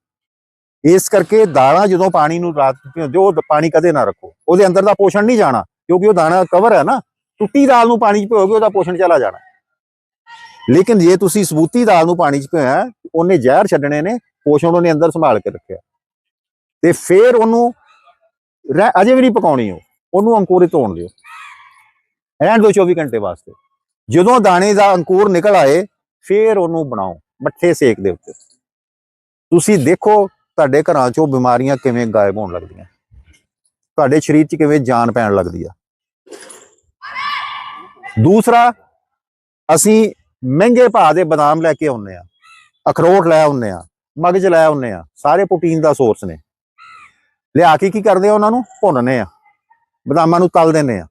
A: ਇਸ ਕਰਕੇ ਦਾਣਾ ਜਦੋਂ ਪਾਣੀ ਨੂੰ ਰਾਤ ਭਿਉਂਦੇ ਹੋ, ਉਹ ਪਾਣੀ ਕਦੇ ਨਾ ਰੱਖੋ। ਉਹਦੇ ਅੰਦਰ ਦਾ ਪੋਸ਼ਣ ਨਹੀਂ ਜਾਣਾ ਕਿਉਂਕਿ ਉਹ ਦਾਣਾ ਕਵਰ ਹੈ ਨਾ ਟੁੱਟੀ ਦਾਲ ਨੂੰ ਪਾਣੀ 'ਚ ਭਿਓਗੇ ਉਹਦਾ ਪੋਸ਼ਣ ਚਲਾ ਜਾਣਾ। ਲੇਕਿਨ ਜੇ ਤੁਸੀਂ ਸਬੂਤੀ ਦਾਲ ਨੂੰ ਪਾਣੀ 'ਚ ਭਿਓਇਆ ਉਹਨੇ ਜ਼ਹਿਰ ਛੱਡਣੇ ਨੇ ਪੋਸ਼ਣ ਉਹਨੇ ਅੰਦਰ ਸੰਭਾਲ ਕੇ ਰੱਖਿਆ। ਤੇ ਫੇਰ ਉਹਨੂੰ ਰਹਿ- ਅਜੇ ਵੀ ਨਹੀਂ ਪਕਾਉਣੀ ਉਹ ਉਹਨੂੰ ਅੰਕੁਰਿਤ ਹੋਣ ਦਿਓ। ਰਹਿਣ ਦਿਓ 24 ਘੰਟੇ ਵਾਸਤੇ। ਜਦੋਂ ਦਾਣੇ ਦਾ ਅੰਕੁਰ ਨਿਕਲ ਆਏ ਫੇਰ ਉਹਨੂੰ ਬਣਾਓ ਮੱਠੇ ਸੇਕ ਦੇ ਉੱਤੇ। ਤੁਸੀਂ ਦੇਖੋ ਤੁਹਾਡੇ ਘਰਾਂ 'ਚੋਂ ਬਿਮਾਰੀਆਂ ਕਿਵੇਂ ਗਾਇਬ ਹੋਣ ਲੱਗਦੀਆਂ। ਤੁਹਾਡੇ ਸਰੀਰ 'ਚ ਕਿਵੇਂ ਜਾਨ ਪੈਣ ਲੱਗਦੀ ਆ। ਦੂਸਰਾ ਅਸੀਂ ਮਹਿੰਗੇ ਭਾਅ ਦੇ ਬਦਾਮ ਲੈ ਕੇ ਆਉਂਦੇ ਆ ਅਖਰੋਟ ਲੈ ਆਉਂਦੇ ਆ ਮਗਜ ਲੈ ਆਉਂਦੇ ਆ ਸਾਰੇ ਪ੍ਰੋਟੀਨ ਦਾ ਸੋਰਸ ਨੇ। ਲਿਆ ਕੇ ਕੀ ਕਰਦੇ ਆ ਉਹਨਾਂ ਨੂੰ? ਭੁੰਨਨੇ ਆ ਬਦਾਮਾਂ ਨੂੰ ਤਲ ਦਿੰਦੇ ਆ।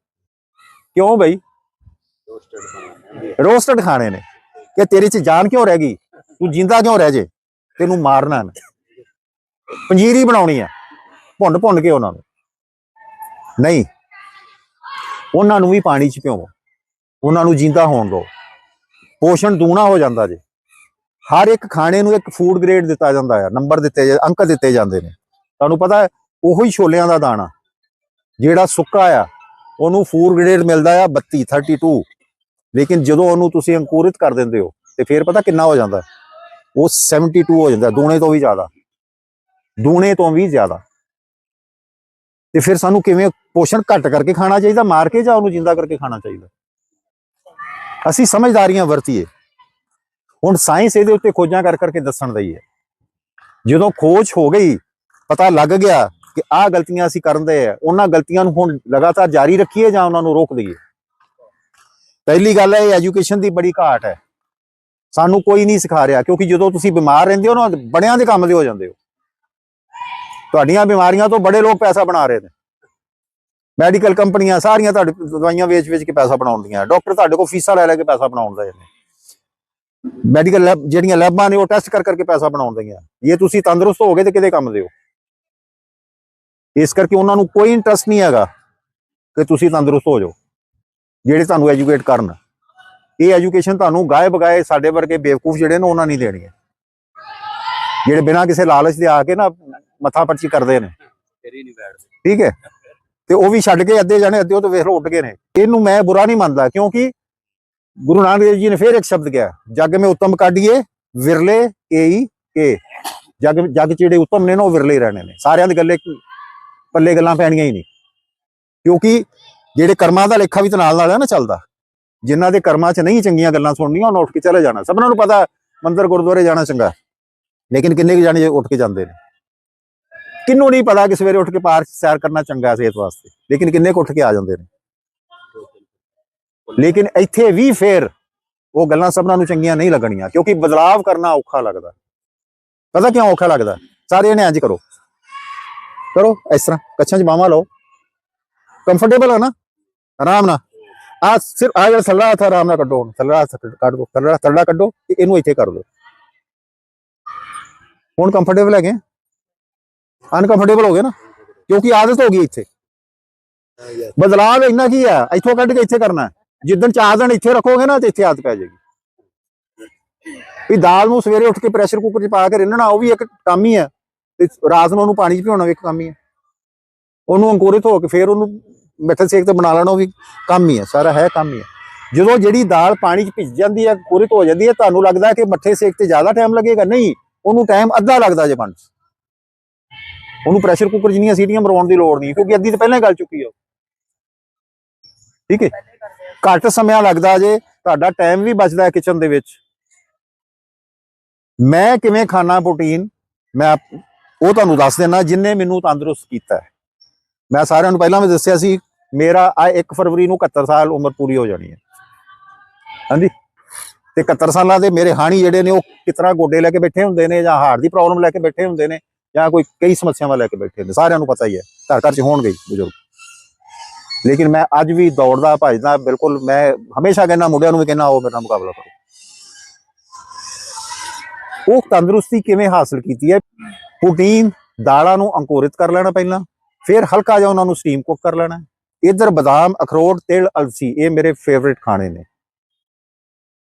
A: ਕਿਉਂ ਬਈ? ਰੋਸਟਡ ਖਾਣੇ ਨੇ। ਕਿ ਤੇਰੇ 'ਚ ਜਾਨ ਕਿਉਂ ਰਹਿ ਗਈ? ਤੂੰ ਜਿੰਦਾ ਕਿਉਂ ਰਹਿ ਜੇ? ਤੈਨੂੰ ਮਾਰਨਾ ਨਾ ਪੰਜੀਰੀ ਬਣਾਉਣੀ ਆ ਭੁੰਨ ਭੁੰਨ ਕੇ ਉਹਨਾਂ ਨੂੰ। ਨਹੀਂ। ਉਹਨਾਂ ਨੂੰ ਵੀ ਪਾਣੀ 'ਚ ਪਿਓ ਉਹਨਾਂ ਨੂੰ ਜਿੰਦਾ ਹੋਣ ਦਿਓ। ਪੋਸ਼ਣ ਦੂਣਾ ਹੋ ਜਾਂਦਾ ਜੇ। ਹਰ ਇੱਕ ਖਾਣੇ ਨੂੰ ਇੱਕ ਫੂਡ ਗ੍ਰੇਡ ਦਿੱਤਾ ਜਾਂਦਾ ਹੈ ਨੰਬਰ ਦਿੱਤੇ ਜਾ- ਅੰਕ ਦਿੱਤੇ ਜਾਂਦੇ ਨੇ। ਤੁਹਾਨੂੰ ਪਤਾ ਉਹੀ ਛੋਲਿਆਂ ਦਾ ਦਾਣਾ। ਜਿਹੜਾ ਸੁੱਕਾ ਆ, ਉਹਨੂੰ ਫੂਡ ਗ੍ਰੇਡ ਮਿਲਦਾ ਆ 32 32 ਲੇਕਿਨ ਜਦੋਂ ਉਹਨੂੰ ਤੁਸੀਂ ਅੰਕੁਰਿਤ ਕਰ ਦਿੰਦੇ ਹੋ, ਤੇ ਫਿਰ ਪਤਾ ਕਿੰਨਾ ਹੋ ਜਾਂਦਾ ਉਹ 72 ਹੋ ਜਾਂਦਾ, ਦੂਣੇ ਤੋਂ ਵੀ ਜ਼ਿਆਦਾ। ਦੂਣੇ ਤੋਂ ਵੀ ਜ਼ਿਆਦਾ। ਤੇ ਫਿਰ ਸਾਨੂੰ ਕਿਵੇਂ ਪੋਸ਼ਣ ਘੱਟ ਕਰਕੇ ਖਾਣਾ ਚਾਹੀਦਾ, ਮਾਰ ਕੇ ਜਾਂ ਉਹਨੂੰ ਜਿੰਦਾ ਕਰਕੇ ਖਾਣਾ ਚਾਹੀਦਾ? ਅਸੀਂ ਸਮਝਦਾਰੀਆਂ ਵਰਤੀਏ। ਹੁਣ ਸਾਇੰਸ ਇਹਦੇ ਉੱਤੇ ਖੋਜਾਂ ਕਰ ਕਰਕੇ ਦੱਸਣ ਦਈ ਹੈ ਜਦੋਂ ਖੋਜ ਹੋ ਗਈ, ਪਤਾ ਲੱਗ ਗਿਆ ਕਿ ਆਹ ਗਲਤੀਆਂ ਅਸੀਂ ਕਰਦੇ ਆ। ਉਹਨਾਂ ਗਲਤੀਆਂ ਨੂੰ ਹੁਣ ਲਗਾਤਾਰ ਜਾਰੀ ਰੱਖੀਏ ਜਾਂ ਉਹਨਾਂ ਨੂੰ ਰੋਕ ਦਈਏ? ਪਹਿਲੀ ਗੱਲ ਹੈ, ਇਹ ਐਜੂਕੇਸ਼ਨ ਦੀ ਬੜੀ ਘਾਟ ਹੈ। ਸਾਨੂੰ ਕੋਈ ਨਹੀਂ ਸਿਖਾ ਰਿਹਾ, ਕਿਉਂਕਿ ਜਦੋਂ ਤੁਸੀਂ ਬਿਮਾਰ ਰਹਿੰਦੇ ਹੋ ਨਾ, ਬੜਿਆਂ ਦੇ ਕੰਮ ਦੇ ਹੋ ਜਾਂਦੇ ਹੋ। ਤੁਹਾਡੀਆਂ ਬਿਮਾਰੀਆਂ ਤੋਂ ਬੜੇ ਲੋਕ ਪੈਸਾ ਬਣਾ ਰਹੇ ਨੇ। ਮੈਡੀਕਲ ਕੰਪਨੀਆਂ ਸਾਰੀਆਂ ਤੁਹਾਡੇ ਦਵਾਈਆਂ ਵੇਚ-ਵੇਚ ਕੇ ਪੈਸਾ ਬਣਾਉਂਦੀਆਂ ਡਾਕਟਰ ਤੁਹਾਡੇ ਕੋਲ ਫੀਸਾਂ ਲੈ ਲੈ ਕੇ ਪੈਸਾ ਬਣਾਉਂਦੇ ਨੇ। ਮੈਡੀਕਲ ਲੈਬ, ਜਿਹੜੀਆਂ ਲੈਬਾਂ ਨੇ ਉਹ ਟੈਸਟ ਕਰ ਕਰਕੇ ਪੈਸਾ ਬਣਾਉਂਦੀਆਂ ਇਹ ਤੁਸੀਂ ਤੰਦਰੁਸਤ ਹੋਗੇ ਤੇ ਕਿਤੇ ਕੰਮ ਦਿਓ ਇਸ ਕਰਕੇ ਉਹਨਾਂ ਨੂੰ ਕੋਈ ਇੰਟਰਸਟ ਨਹੀਂ ਹੈਗਾ ਕਿ ਤੁਸੀਂ ਤੰਦਰੁਸਤ ਹੋ ਜਾਓ, ਜਿਹੜੇ ਤੁਹਾਨੂੰ ਐਜੂਕੇਟ ਕਰਨ। ਇਹ ਐਜੂਕੇਸ਼ਨ ਤੁਹਾਨੂੰ ਗਾਏ ਬਗਾਏ ਸਾਡੇ ਵਰਗੇ ਬੇਵਕੂਫ ਜਿਹੜੇ ਨੇ ਉਹਨਾਂ ਨਹੀਂ ਦੇਣੀ ਹੈ ਜਿਹੜੇ ਬਿਨਾਂ ਕਿਸੇ ਲਾਲਚ ਦੇ ਆ ਕੇ ਨਾ ਮੱਥਾ ਪਰਚੀ ਕਰਦੇ ਨੇ। ਠੀਕ ਹੈ? ਤੇ ਉਹ ਵੀ ਛੱਡ ਕੇ ਅੱਧੇ ਜਾਣੇ ਅੱਧੇ ਉਹ ਤੋਂ ਵੇਖ ਲਓ ਉੱਡ ਗਏ ਨੇ। ਇਹਨੂੰ ਮੈਂ ਬੁਰਾ ਨਹੀਂ ਮੰਨਦਾ ਕਿਉਂਕਿ ਗੁਰੂ ਨਾਨਕ ਦੇਵ ਜੀ ਨੇ ਫੇਰ ਇੱਕ ਸ਼ਬਦ ਕਿਹਾ ਜੱਗ ਮੇ ਉਤਮ ਕਾਢੀਏ ਵਿਰਲੇ ਏਈ ਕੇ। ਜੱਗ ਜੱਗ ਜਿਹੜੇ ਉਤਮ ਨੇ ਨਾ ਉਹ ਵਿਰਲੇ ਰਹਿਣੇ ਨੇ। ਸਾਰਿਆਂ ਦੇ ਗੱਲੇ ਪੱਲੇ ਗੱਲਾਂ ਪੈਣੀਆਂ ਹੀ ਨਹੀਂ। ਕਿਉਂਕਿ ਜਿਹੜੇ ਕਰਮਾਂ ਦਾ ਲੇਖਾ ਵੀ ਤੇ ਨਾਲ ਨਾਲ ਹੈ ਨਾ ਚੱਲਦਾ। ਜਿਨ੍ਹਾਂ ਦੇ ਕਰਮਾਂ 'ਚ ਨਹੀਂ ਚੰਗੀਆਂ ਗੱਲਾਂ ਸੁਣਨੀਆਂ, ਉਹਨਾਂ ਉੱਠ ਕੇ ਚਲੇ ਜਾਣਾ। ਸਭਨਾਂ ਨੂੰ ਪਤਾ, ਮੰਦਰ ਗੁਰਦੁਆਰੇ ਜਾਣਾ ਚੰਗਾ। ਲੇਕਿਨ ਕਿੰਨੇ ਕੁ ਜਾਣੇ ਉੱਠ ਕੇ ਜਾਂਦੇ ਨੇ? ਕਿੰਨੂੰ ਨਹੀਂ ਪਤਾ ਕਿ ਸਵੇਰੇ ਉੱਠ ਕੇ ਪਾਰਕ ਸੈਰ ਕਰਨਾ ਚੰਗਾ ਸਿਹਤ ਵਾਸਤੇ? ਲੇਕਿਨ ਕਿੰਨੇ ਕੁ ਉੱਠ ਕੇ ਆ ਜਾਂਦੇ ਨੇ? ਲੇਕਿਨ ਇੱਥੇ ਵੀ ਫੇਰ ਉਹ ਗੱਲਾਂ ਸਭਨਾਂ ਨੂੰ ਚੰਗੀਆਂ ਨਹੀਂ ਲੱਗਣੀਆਂ, ਕਿਉਂਕਿ ਬਦਲਾਵ ਕਰਨਾ ਔਖਾ ਲੱਗਦਾ। ਪਤਾ ਕਿਉਂ ਔਖਾ ਲੱਗਦਾ? ਸਾਰੇ ਨੇ ਇੰਜ ਕਰੋ। ਕਰੋ, ਇਸ ਤਰ੍ਹਾਂ। ਕੱਛਾਂ 'ਚ ਬਾਹਾਂ ਲਓ। ਕੰਫਰਟੇਬਲ ਹੈ ਨਾ? ਆਰਾਮ ਨਾਲ। ਆ ਸਿਰਫ ਆ ਜਿਹੜਾ ਥੱਲਾ ਹੱਥ ਆਰਾਮ ਨਾਲ ਕੱਢੋ ਹੁਣ। ਥੱਲਾ ਕੱਢ ਦੋ ਥੱਲਾ ਥੱਲਾ ਕੱਢੋ, ਤੇ ਇਹਨੂੰ ਇੱਥੇ ਕਰ ਦਿਓ। ਹੁਣ ਕੰਫਰਟੇਬਲ ਹੈਗੇ ਅਨਕੰਫਰਟੇਬਲ ਹੋ ਗਏ ਨਾ? ਕਿਉਂਕਿ ਆਦਤ ਹੋ ਗਈ ਇੱਥੇ। ਬਦਲਾਵ ਇੰਨਾ ਕੀ ਆ, ਇੱਥੋਂ ਕੱਢ ਕੇ ਇੱਥੇ ਕਰਨਾ। ਹੈ। ਜਿੱਦਣ ਚਾਰ ਦਿਨ ਇੱਥੇ ਰੱਖੋਗੇ ਨਾ, ਤੇ ਇੱਥੇ ਆਦਤ ਪੈ ਜਾਏਗੀ। ਵੀ ਦਾਲ ਨੂੰ ਸਵੇਰੇ ਉੱਠ ਕੇ ਪ੍ਰੈਸ਼ਰ ਕੁੱਕਰ 'ਚ ਪਾ ਕੇ ਰਿੰਨਣਾ, ਉਹ ਵੀ ਇੱਕ ਕੰਮ ਹੀ ਹੈ ਤੇ ਰਾਤ ਨੂੰ ਉਹਨੂੰ ਪਾਣੀ 'ਚ ਭਿਉਣਾ ਵੀ ਇੱਕ ਕੰਮ ਹੀ ਹੈ ਉਹਨੂੰ ਅੰਕੁਰਿਤ ਹੋ ਕੇ ਫਿਰ ਉਹਨੂੰ ਮਿੱਠੇ ਸੇਕ ਤੇ ਬਣਾ ਲੈਣਾ, ਉਹ ਵੀ ਕੰਮ ਹੀ ਹੈ ਸਾਰਾ ਹੈ ਕੰਮ ਹੀ ਹੈ ਜਦੋਂ ਜਿਹੜੀ ਦਾਲ ਪਾਣੀ 'ਚ ਭਿੱਜ ਜਾਂਦੀ ਹੈ ਅੰਕੁਰਿਤ ਹੋ ਜਾਂਦੀ ਹੈ ਤੁਹਾਨੂੰ ਲੱਗਦਾ ਕਿ ਮੱਠੇ ਸੇਕ ਤੇ ਜ਼ਿਆਦਾ ਟਾਈਮ ਲੱਗੇਗਾ? ਨਹੀਂ, ਉਹਨੂੰ ਟਾਈਮ ਅੱਧਾ ਲੱਗਦਾ ਜੇ ਬਣਨ 'ਚ। ਉਹਨੂੰ ਪ੍ਰੈਸ਼ਰ ਕੁੱਕਰ ਜਿੰਨੀਆਂ ਸੀਟੀਆਂ ਮਰਵਾਉਣ ਦੀ ਲੋੜ ਨਹੀਂ, ਕਿਉਂਕਿ ਅੱਧੀ ਤਾਂ ਪਹਿਲਾਂ ਹੀ ਗਲ ਚੁੱਕੀ ਹੈ ਠੀਕ ਹੈ? ਘੱਟ ਸਮਾਂ ਲੱਗਦਾ ਜੇ, ਤੁਹਾਡਾ ਟਾਈਮ ਵੀ ਬਚਦਾ ਹੈ ਕਿਚਨ ਦੇ ਵਿੱਚ। ਮੈਂ ਕਿਵੇਂ ਖਾਣਾ ਪ੍ਰੋਟੀਨ ਮੈਂ ਉਹ ਤੁਹਾਨੂੰ ਦੱਸ ਦੇਣਾ ਜਿੰਨੇ ਮੈਨੂੰ ਤੰਦਰੁਸਤ ਕੀਤਾ ਮੈਂ ਸਾਰਿਆਂ ਨੂੰ ਪਹਿਲਾਂ ਵੀ ਦੱਸਿਆ ਸੀ ਮੇਰਾ ਆ 1 ਫਰਵਰੀ ਨੂੰ 71 ਸਾਲ ਉਮਰ ਪੂਰੀ ਹੋ ਜਾਣੀ ਹੈ। ਹਾਂਜੀ? ਤੇ 71 ਸਾਲਾਂ ਦੇ ਮੇਰੇ ਹਾਣੀ ਜਿਹੜੇ ਨੇ ਉਹ ਕਿਤਨਾ ਗੋਡੇ ਲੈ ਕੇ ਬੈਠੇ ਹੁੰਦੇ ਨੇ ਜਾਂ ਹਾਰਟ ਦੀ ਪ੍ਰੋਬਲਮ ਲੈ ਕੇ ਬੈਠੇ ਹੁੰਦੇ ਨੇ ਜਾਂ ਕੋਈ ਕਈ ਸਮੱਸਿਆਵਾਂ ਲੈ ਕੇ ਬੈਠੇ ਨੇ, ਸਾਰਿਆਂ ਨੂੰ ਪਤਾ ਹੀ ਹੈ, ਘਰ ਘਰ ਚ ਹੋਣਗੇ ਬਜ਼ੁਰਗ। ਲੇਕਿਨ ਮੈਂ ਅੱਜ ਵੀ ਦੌੜਦਾ, ਭੱਜਦਾ, ਬਿਲਕੁਲ ਮੈਂ ਹਮੇਸ਼ਾ ਕਹਿੰਦਾ, ਮੁੰਡਿਆਂ ਨੂੰ ਵੀ ਕਹਿੰਦਾ, ਆਓ ਮੇਰੇ ਨਾਲ ਮੁਕਾਬਲਾ ਕਰੋ। ਉਹ ਤੰਦਰੁਸਤੀ ਕਿਵੇਂ ਹਾਸਲ ਕੀਤੀ ਹੈ? ਪ੍ਰੋਟੀਨ ਦਾਲਾਂ ਨੂੰ ਅੰਕੁਰਿਤ ਕਰ ਲੈਣਾ ਪਹਿਲਾਂ, ਫਿਰ ਹਲਕਾ ਜਿਹਾ ਉਹਨਾਂ ਨੂੰ ਸਟੀਮ ਕੁੱਕ ਕਰ ਲੈਣਾ ਇਧਰ ਬਦਾਮ, ਅਖਰੋਟ, ਤੇਲ, ਅਲਸੀ, ਇਹ ਮੇਰੇ ਫੇਵਰਿਟ ਖਾਣੇ ਨੇ।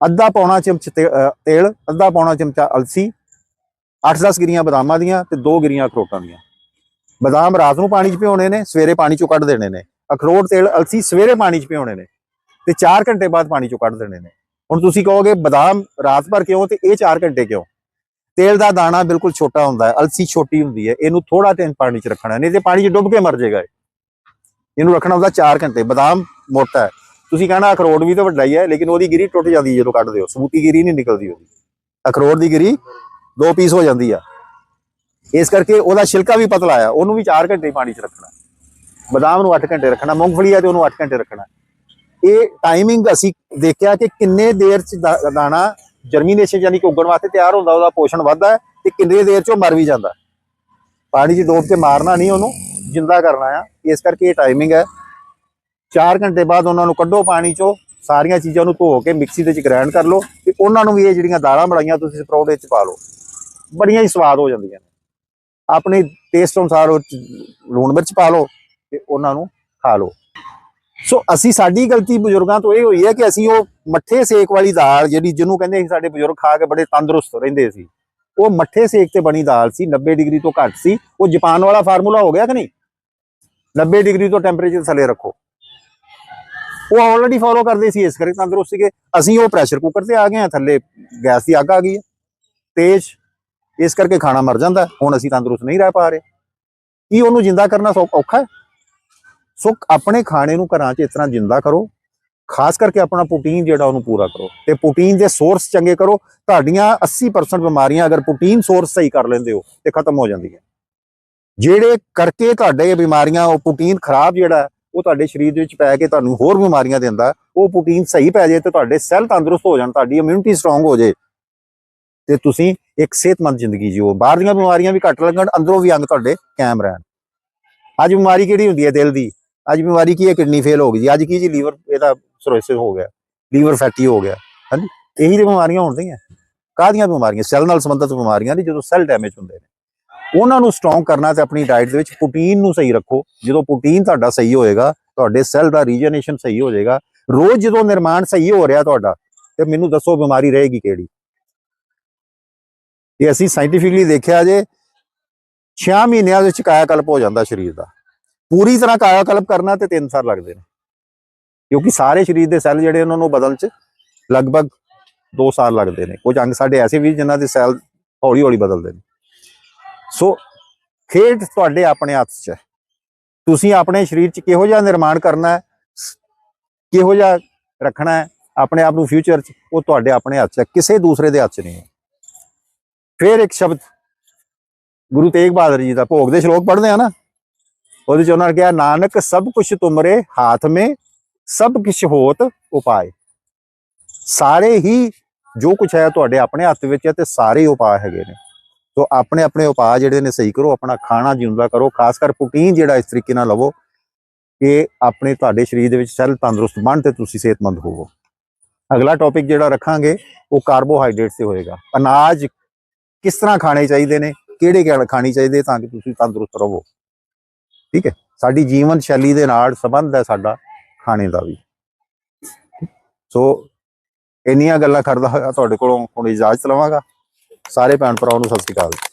A: ਅੱਧਾ ਪੌਣਾ ਚਮਚ ਤੇਲ, ਅੱਧਾ ਪੌਣਾ ਚਮਚਾ ਅਲਸੀ 8-10 ਗਿਰੀਆਂ ਬਦਾਮਾਂ ਦੀਆਂ ਤੇ 2 ਗਿਰੀਆਂ ਅਖਰੋਟਾਂ ਦੀਆਂ। ਬਦਾਮ ਰਾਤ ਨੂੰ ਪਾਣੀ 'ਚ ਭਿਉਣੇ ਨੇ, ਸਵੇਰੇ ਪਾਣੀ 'ਚੋਂ ਕੱਢ ਦੇਣੇ ਨੇ। ਅਖਰੋਟ, ਤੇਲ, ਅਲਸੀ ਸਵੇਰੇ ਪਾਣੀ 'ਚ ਭਿਉਣੇ ਨੇ ਤੇ 4 ਘੰਟੇ ਬਾਅਦ ਪਾਣੀ 'ਚੋਂ ਕੱਢ ਦੇਣੇ ਨੇ। ਹੁਣ ਤੁਸੀਂ ਕਹੋਗੇ, ਬਦਾਮ ਰਾਤ ਭਰ ਕਿਉਂ ਤੇ ਇਹ 4 ਘੰਟੇ ਕਿਉਂ? ਤੇਲ ਦਾ ਦਾਣਾ ਬਿਲਕੁਲ ਛੋਟਾ ਹੁੰਦਾ ਹੈ, ਅਲਸੀ ਛੋਟੀ ਹੁੰਦੀ ਹੈ, ਇਹਨੂੰ ਥੋੜਾ ਟਾਈਮ ਪਾਣੀ 'ਚ ਰੱਖਣਾ ਨਹੀਂ ਤੇ ਪਾਣੀ 'ਚ ਡੁੱਬ ਕੇ ਮਰ ਜਾਏਗਾ ਇਹਨੂੰ ਰੱਖਣਾ ਹੁੰਦਾ 4 ਘੰਟੇ। ਬਦਾਮ ਮੋਟਾ ਹੈ। ਤੁਸੀਂ ਕਹਿਣਾ ਅਖਰੋਟ ਵੀ ਤਾਂ ਵੱਡਾ ਹੀ ਹੈ, ਲੇਕਿਨ ਉਹਦੀ ਗਿਰੀ ਟੁੱਟ ਜਾਂਦੀ ਜਦੋਂ ਕੱਢਦੇ ਹੋ। ਸਬੂਤੀ ਗਿਰੀ ਨਹੀਂ ਨਿਕਲਦੀ ਉਹਦੀ। ਅਖਰੋਟ ਦੀ ਗਿਰੀ ਦੋ ਪੀਸ ਹੋ ਜਾਂਦੀ ਆ। ਇਸ ਕਰਕੇ ਉਹਦਾ ਛਿਲਕਾ ਵੀ ਪਤਲਾ ਆ। ਉਹਨੂੰ ਵੀ 4 ਘੰਟੇ ਪਾਣੀ 'ਚ ਰੱਖਣਾ। ਬਦਾਮ ਨੂੰ 8 ਘੰਟੇ ਰੱਖਣਾ। ਮੂੰਗਫਲੀ ਆ ਤੇ ਉਹਨੂੰ 8 ਘੰਟੇ ਰੱਖਣਾ। ਇਹ ਟਾਈਮਿੰਗ ਅਸੀਂ ਦੇਖਿਆ ਕਿ ਕਿੰਨੇ ਦੇਰ 'ਚ ਦਾ- ਦਾਣਾ ਜਰਮੀਨੇਸ਼ਨ ਯਾਨੀ ਕਿ ਉੱਗਣ ਵਾਸਤੇ ਤਿਆਰ ਹੁੰਦਾ, ਉਹਦਾ ਪੋਸ਼ਣ ਵੱਧਦਾ ਹੈ ਤੇ ਕਿੰਨੇ ਦੇਰ 'ਚ ਉਹ ਮਰ ਵੀ ਜਾਂਦਾ। ਪਾਣੀ 'ਚ ਡੋਬ ਕੇ ਮਾਰਨਾ ਨਹੀਂ ਉਹਨੂੰ। ਜਿੰਦਾ ਕਰਨਾ ਆ। ਇਸ ਕਰਕੇ ਇਹ ਟਾਈਮਿੰਗ ਹੈ। 4 ਘੰਟੇ ਬਾਅਦ ਉਹਨਾਂ ਨੂੰ ਕੱਢੋ ਪਾਣੀ 'ਚੋਂ, ਸਾਰੀਆਂ ਚੀਜ਼ਾਂ ਨੂੰ ਧੋ ਕੇ ਮਿਕਸੀ ਦੇ ਵਿੱਚ ਗ੍ਰਾਈਂਡ ਕਰ ਲਓ ਤੇ ਉਹਨਾਂ ਨੂੰ ਵੀ ਇਹ ਜਿਹੜੀਆਂ ਦਾਲਾਂ ਬਣਾਈਆਂ ਤੁਸੀਂ ਪਰੌਂਠੇ 'ਚ ਪਾ ਲਓ। ਬੜੀਆਂ ਹੀ ਸਵਾਦ ਹੋ ਜਾਂਦੀਆਂ ਨੇ। ਆਪਣੇ ਟੇਸਟ ਅਨੁਸਾਰ ਉਹ ਲੂਣ ਮਿਰਚ ਪਾ ਲਓ ਤੇ ਉਹਨਾਂ ਨੂੰ ਖਾ ਲਓ। ਸੋ ਅਸੀਂ ਸਾਡੀ ਗਲਤੀ ਬਜ਼ੁਰਗਾਂ ਤੋਂ ਇਹ ਹੋਈ ਹੈ ਕਿ ਅਸੀਂ ਉਹ ਮੱਠੇ ਸੇਕ ਵਾਲੀ ਦਾਲ ਜਿਹੜੀ ਜਿਹਨੂੰ ਕਹਿੰਦੇ ਸੀ ਸਾਡੇ ਬਜ਼ੁਰਗ ਖਾ ਕੇ ਬੜੇ ਤੰਦਰੁਸਤ ਰਹਿੰਦੇ ਸੀ, ਉਹ ਮੱਠੇ ਸੇਕ ਤੇ ਬਣੀ ਦਾਲ ਸੀ 90 ਡਿਗਰੀ ਤੋਂ ਘੱਟ ਸੀ। ਉਹ ਜਾਪਾਨ ਵਾਲਾ ਫਾਰਮੂਲਾ ਹੋ ਗਿਆ ਕਿ ਨਹੀਂ? 90 ਡਿਗਰੀ ਤੋਂ ਟੈਂਪਰੇਚਰ ਥੱਲੇ ਰੱਖੋ। ਉਹ ਆਲਰੇਡੀ ਫੋਲੋ ਕਰਦੇ ਸੀ ਇਸ ਕਰਕੇ ਤੰਦਰੁਸਤ ਸੀਗੇ। ਅਸੀਂ ਉਹ ਪ੍ਰੈਸ਼ਰ ਕੁੱਕਰ ਤੇ ਆ ਗਏ ਆ ਥੱਲੇ ਗੈਸ ਦੀ ਅੱਗ ਆ ਗਈ ਹੈ। ਤੇਜ਼, ਇਸ ਕਰਕੇ ਖਾਣਾ ਮਰ ਜਾਂਦਾ ਹੁਣ ਅਸੀਂ ਤੰਦਰੁਸਤ ਨਹੀਂ ਰਹਿ ਪਾ ਰਹੇ। ਕੀ ਉਹਨੂੰ ਜਿੰਦਾ ਕਰਨਾ ਸੌ, ਔਖਾ ਹੈ? ਸੋ ਆਪਣੇ ਖਾਣੇ ਨੂੰ ਘਰਾਂ 'ਚ ਇਸ ਤਰ੍ਹਾਂ ਜਿੰਦਾ ਕਰੋ। ਖਾਸ ਕਰਕੇ ਆਪਣਾ ਪ੍ਰੋਟੀਨ ਜਿਹੜਾ ਉਹਨੂੰ ਪੂਰਾ ਕਰੋ। ਤੇ ਪ੍ਰੋਟੀਨ ਦੇ ਸੋਰਸ ਚੰਗੇ ਕਰੋ। ਤੁਹਾਡੀਆਂ 80% ਬਿਮਾਰੀਆਂ ਅਗਰ ਪ੍ਰੋਟੀਨ ਸੋਰਸ ਸਹੀ ਕਰ ਲੈਂਦੇ ਹੋ, ਤੇ ਖਤਮ ਹੋ ਜਾਂਦੀਆਂ। ਜਿਹੜੇ ਕਰਕੇ ਤੁਹਾਡੇ ਬਿਮਾਰੀਆਂ, ਉਹ ਪ੍ਰੋਟੀਨ ਖਰਾਬ ਜਿਹੜਾ, ਉਹ ਤੁਹਾਡੇ ਸਰੀਰ ਦੇ ਵਿੱਚ ਪੈ ਕੇ ਤੁਹਾਨੂੰ ਹੋਰ ਬਿਮਾਰੀਆਂ ਦਿੰਦਾ, ਉਹ ਪ੍ਰੋਟੀਨ ਸਹੀ ਪੈ ਜਾਏ ਤੇ ਤੁਹਾਡੇ ਸੈੱਲ ਤੰਦਰੁਸਤ ਹੋ ਜਾਣ, ਤੁਹਾਡੀ ਇਮਿਊਨਿਟੀ ਸਟਰੋਂਗ ਹੋ ਜਾਏ। ਤੇ ਤੁਸੀਂ ਇੱਕ ਸਿਹਤਮੰਦ ਜ਼ਿੰਦਗੀ ਜੀਓ। ਬਾਹਰ ਦੀਆਂ ਬਿਮਾਰੀਆਂ ਵੀ ਘੱਟ ਲੱਗਣ, ਅੰਦਰੋਂ ਵੀ ਅੰਗ ਤੁਹਾਡੇ ਕਾਇਮ ਰਹਿਣ। ਅੱਜ ਬਿਮਾਰੀ ਕਿਹੜੀ ਹੁੰਦੀ ਹੈ ਦਿਲ ਦੀ? ਅੱਜ ਬਿਮਾਰੀ ਕੀ ਹੈ? ਕਿਡਨੀ ਫੇਲ ਹੋ ਗਈ ਜੀ। ਅੱਜ ਕੀ ਜੀ? ਲੀਵਰ, ਇਹਦਾ ਸਰੋਇਸਿਸ ਹੋ ਗਿਆ। ਲੀਵਰ ਫੈਟੀ ਹੋ ਗਿਆ। ਹਾਂਜੀ? ਇਹੀ ਤੇ ਬਿਮਾਰੀਆਂ ਹੁੰਦੀਆਂ ਕਾਹਦੀਆਂ ਬਿਮਾਰੀਆਂ? ਸੈੱਲ ਨਾਲ ਸੰਬੰਧਿਤ ਬਿਮਾਰੀਆਂ ਨੇ ਜਦੋਂ ਸੈੱਲ ਡੈਮੇਜ ਹੁੰਦੇ ਨੇ। ਉਹਨਾਂ ਨੂੰ ਸਟਰੋਂਗ ਕਰਨਾ ਤੇ ਆਪਣੀ ਡਾਈਟ ਦੇ ਵਿੱਚ ਪ੍ਰੋਟੀਨ ਨੂੰ ਸਹੀ ਰੱਖੋ। ਜਦੋਂ ਪ੍ਰੋਟੀਨ ਤੁਹਾਡਾ ਸਹੀ ਹੋਏਗਾ, ਤੁਹਾਡੇ ਸੈੱਲ ਦਾ ਰੀਜਨਰੇਸ਼ਨ ਸਹੀ ਹੋ ਜਾਏਗਾ। ਰੋਜ਼ ਜਦੋਂ ਨਿਰਮਾਣ ਸਹੀ ਹੋ ਰਿਹਾ ਤੁਹਾਡਾ, ਤੇ ਮੈਨੂੰ ਦੱਸੋ ਬਿਮਾਰੀ ਰਹੇਗੀ ਕਿਹੜੀ? ਇਹ ਅਸੀਂ ਸਾਇੰਟੀਫਿਕਲੀ ਦੇਖਿਆ ਜੇ 6 ਮਹੀਨਿਆਂ ਵਿੱਚ ਕਾਇਆਕਲਪ ਹੋ ਜਾਂਦਾ ਸਰੀਰ ਦਾ। ਪੂਰੀ ਤਰ੍ਹਾਂ ਕਾਇਆਕਲਪ ਕਰਨਾ ਤੇ 3 ਸਾਲ ਲੱਗਦੇ ਨੇ। ਕਿਉਂਕਿ ਸਾਰੇ ਸਰੀਰ ਦੇ ਸੈੱਲ ਜਿਹੜੇ ਉਹਨਾਂ ਨੂੰ ਬਦਲਣ ਚ ਲਗਭਗ 2 ਸਾਲ ਲੱਗਦੇ ਨੇ। ਕੁਝ ਅੰਗ ਸਾਡੇ ਐਸੇ ਵੀ ਜਿਨ੍ਹਾਂ ਦੇ ਸੈੱਲ ਹੌਲੀ ਹੌਲੀ ਬਦਲਦੇ ਨੇ। ਸੋ ਖੇਡ ਤੁਹਾਡੇ ਆਪਣੇ ਹੱਥ 'ਚ ਹੈ। ਤੁਸੀਂ ਆਪਣੇ ਸਰੀਰ 'ਚ ਕਿਹੋ ਜਿਹਾ ਨਿਰਮਾਣ ਕਰਨਾ ਹੈ ਕਿਹੋ ਜਿਹਾ ਰੱਖਣਾ ਹੈ, ਆਪਣੇ ਆਪ ਨੂੰ ਫਿਊਚਰ 'ਚ ਉਹ ਤੁਹਾਡੇ ਆਪਣੇ ਹੱਥ 'ਚ ਹੈ, ਕਿਸੇ ਦੂਸਰੇ ਦੇ ਹੱਥ 'ਚ ਨਹੀਂ ਹੈ। ਫਿਰ ਇੱਕ ਸ਼ਬਦ, ਗੁਰੂ ਤੇਗ ਬਹਾਦਰ ਜੀ ਦਾ ਭੋਗ ਦੇ ਸ਼ਲੋਕ ਪੜ੍ਹਦੇ ਆ ਨਾ? ਉਹਦੇ 'ਚ ਉਹਨਾਂ ਨੇ ਕਿਹਾ, ਨਾਨਕ ਸਭ ਕੁਛ ਤੁਮਰੇ ਹਾਥ ਮੇ, ਸਭ ਕੁਛ ਹੋਤ ਉਪਾਏ। ਸਾਰੇ ਹੀ ਜੋ ਕੁਛ ਹੈ ਤੁਹਾਡੇ ਆਪਣੇ ਹੱਥ ਵਿੱਚ ਹੈ ਤੇ ਸਾਰੇ ਉਪਾਅ ਹੈਗੇ ਨੇ। ਸੋ ਆਪਣੇ ਆਪਣੇ ਉਪਾਅ ਜਿਹੜੇ ਨੇ ਸਹੀ ਕਰੋ, ਆਪਣਾ ਖਾਣਾ ਜਿਉਂਦਾ ਕਰੋ, ਖਾਸ ਕਰ ਪ੍ਰੋਟੀਨ ਜਿਹੜਾ ਇਸ ਤਰੀਕੇ ਨਾਲ ਲਵੋ ਕਿ ਆਪਣੇ ਤੁਹਾਡੇ ਸਰੀਰ ਦੇ ਵਿੱਚ ਸੈੱਲ ਤੰਦਰੁਸਤ ਬਣ ਤੇ ਤੁਸੀਂ ਸਿਹਤਮੰਦ ਹੋਵੋ। ਅਗਲਾ ਟੌਪਿਕ ਜਿਹੜਾ ਰੱਖਾਂਗੇ, ਉਹ ਕਾਰਬੋਹਾਈਡਰੇਟ ਤੇ ਹੋਏਗਾ। ਅਨਾਜ ਕਿਸ ਤਰ੍ਹਾਂ ਖਾਣੇ ਚਾਹੀਦੇ ਨੇ, ਕਿਹੜੇ ਕਿਹੜੇ ਖਾਣੇ ਚਾਹੀਦੇ ਤਾਂ ਕਿ ਤੁਸੀਂ ਤੰਦਰੁਸਤ ਰਹੋ। ਠੀਕ ਹੈ? ਸਾਡੀ ਜੀਵਨ ਸ਼ੈਲੀ ਦੇ ਨਾਲ ਸੰਬੰਧ ਹੈ ਸਾਡਾ ਖਾਣੇ ਦਾ ਵੀ। ਸੋ ਇੰਨੀਆਂ ਗੱਲਾਂ ਕਰਦਾ ਹੋਇਆ ਤੁਹਾਡੇ ਕੋਲੋਂ ਹੁਣ ਇਜਾਜ਼ਤ ਲਵਾਂਗਾ। ਸਾਰੇ ਭੈਣ ਭਰਾਵਾਂ ਨੂੰ ਸਤਿ ਸ਼੍ਰੀ ਅਕਾਲ